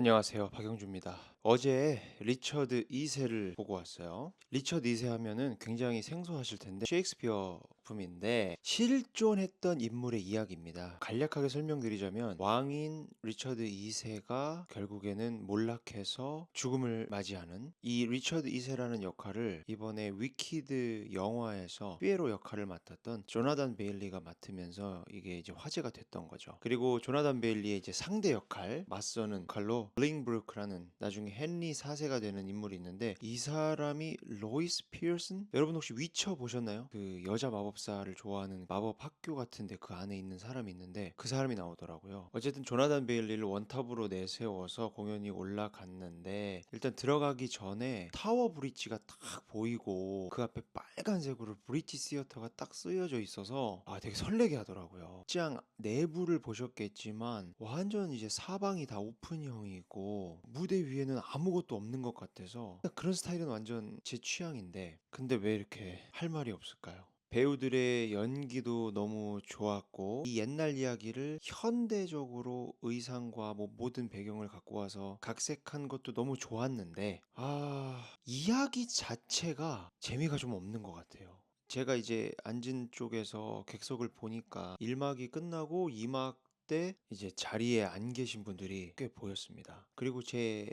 안녕하세요. 박영주입니다. 어제 리처드 2세를 보고 왔어요. 리처드 2세 하면은 굉장히 생소하실 텐데 셰익스피어 품인데 실존했던 인물의 이야기입니다. 간략하게 설명드리자면 왕인 리처드 2세가 결국에는 몰락해서 죽음을 맞이하는 이 리처드 2세라는 역할을 이번에 위키드 영화에서 피에로 역할을 맡았던 조나단 베일리가 맡으면서 이게 이제 화제가 됐던 거죠. 그리고 조나단 베일리의 이제 상대 역할 맞서는 칼로 블링브루크라는 나중에 헨리 4세가 되는 인물이 있는데 이 사람이 로이스 피어슨 여러분 혹시 위쳐 보셨나요? 그 여자 마법사를 좋아하는 마법 학교 같은데 그 안에 있는 사람이 있는데 그 사람이 나오더라고요. 어쨌든 조나단 베일리를 원탑으로 내세워서 공연이 올라갔는데 일단 들어가기 전에 타워 브릿지가 딱 보이고 그 앞에 빨간색으로 브릿지 시어터가 딱 쓰여져 있어서 아 되게 설레게 하더라고요. 극장 내부를 보셨겠지만 완전 이제 사방이 다 오픈형이고 무대 위에는 아무것도 없는 것 같아서 그런 스타일은 완전 제 취향인데 근데 왜 이렇게 할 말이 없을까요? 배우들의 연기도 너무 좋았고 이 옛날 이야기를 현대적으로 의상과 뭐 모든 배경을 갖고 와서 각색한 것도 너무 좋았는데 아 이야기 자체가 재미가 좀 없는 것 같아요. 제가 이제 앉은 쪽에서 객석을 보니까 1막이 끝나고 2막 때 이제 자리에 안 계신 분들이 꽤 보였습니다. 그리고 제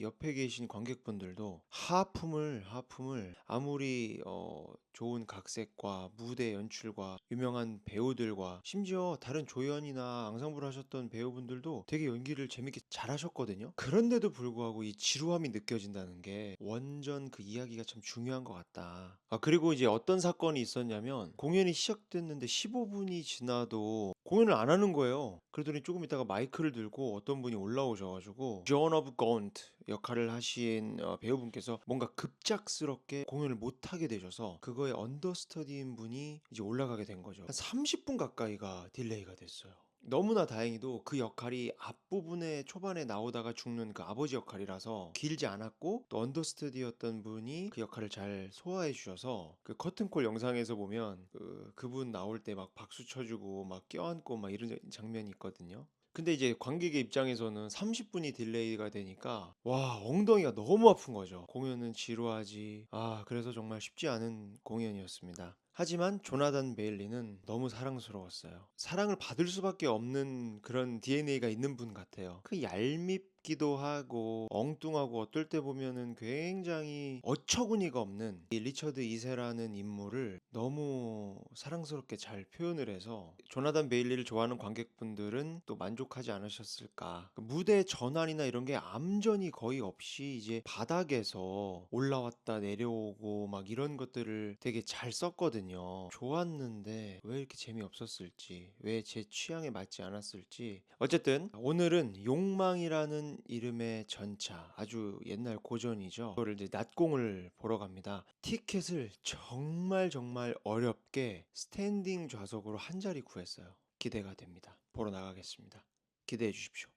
옆에 계신 관객분들도 하품을 하품을 아무리 어 좋은 각색과 무대 연출과 유명한 배우들과 심지어 다른 조연이나 앙상블 하셨던 배우분들도 되게 연기를 재밌게 잘하셨거든요. 그런데도 불구하고 이 지루함이 느껴진다는 게 완전 그 이야기가 참 중요한 것 같다. 아 그리고 이제 어떤 사건이 있었냐면 공연이 시작됐는데 15분이 지나도 공연을 안 하는 거예요. 그러더니 조금 있다가 마이크를 들고 어떤 분이 올라오셔가지고 존 오브 건트 역할을 하신 어, 배우분께서 뭔가 급작스럽게 공연을 못 하게 되셔서 그거에 언더스터디인 분이 이제 올라가게 된 거죠. 한 30분 가까이가 딜레이가 됐어요. 너무나 다행히도 그 역할이 앞부분에 초반에 나오다가 죽는 그 아버지 역할이라서 길지 않았고 또 언더스터디였던 분이 그 역할을 잘 소화해 주셔서 그 커튼콜 영상에서 보면 그 그분 나올 때 막 박수 쳐주고 막 껴안고 막 이런 장면이 있거든요. 근데 이제 관객의 입장에서는 30분이 딜레이가 되니까 와 엉덩이가 너무 아픈 거죠. 공연은 지루하지. 아 그래서 정말 쉽지 않은 공연이었습니다. 하지만 조나단 베일리는 너무 사랑스러웠어요. 사랑을 받을 수밖에 없는 그런 DNA가 있는 분 같아요. 그 얄밉기도 하고 엉뚱하고 어떨 때 보면은 굉장히 어처구니가 없는 이 리처드 2세라는 인물을 너무 사랑스럽게 잘 표현을 해서 조나단 베일리를 좋아하는 관객분들은 또 만족하지 않으셨을까. 그 무대 전환이나 이런 게 암전이 거의 없이 이제 바닥에서 올라왔다 내려오고 막 이런 것들을 되게 잘 썼거든요. 좋았는데 왜 이렇게 재미없었을지, 왜 제 취향에 맞지 않았을지. 어쨌든 오늘은 욕망이라는 이름의 전차, 아주 옛날 고전이죠. 그거를 이제 nat공을 보러 갑니다. 티켓을 정말 정말 어렵게 스탠딩 좌석으로 한 자리 구했어요. 기대가 됩니다. 보러 나가겠습니다. 기대해 주십시오.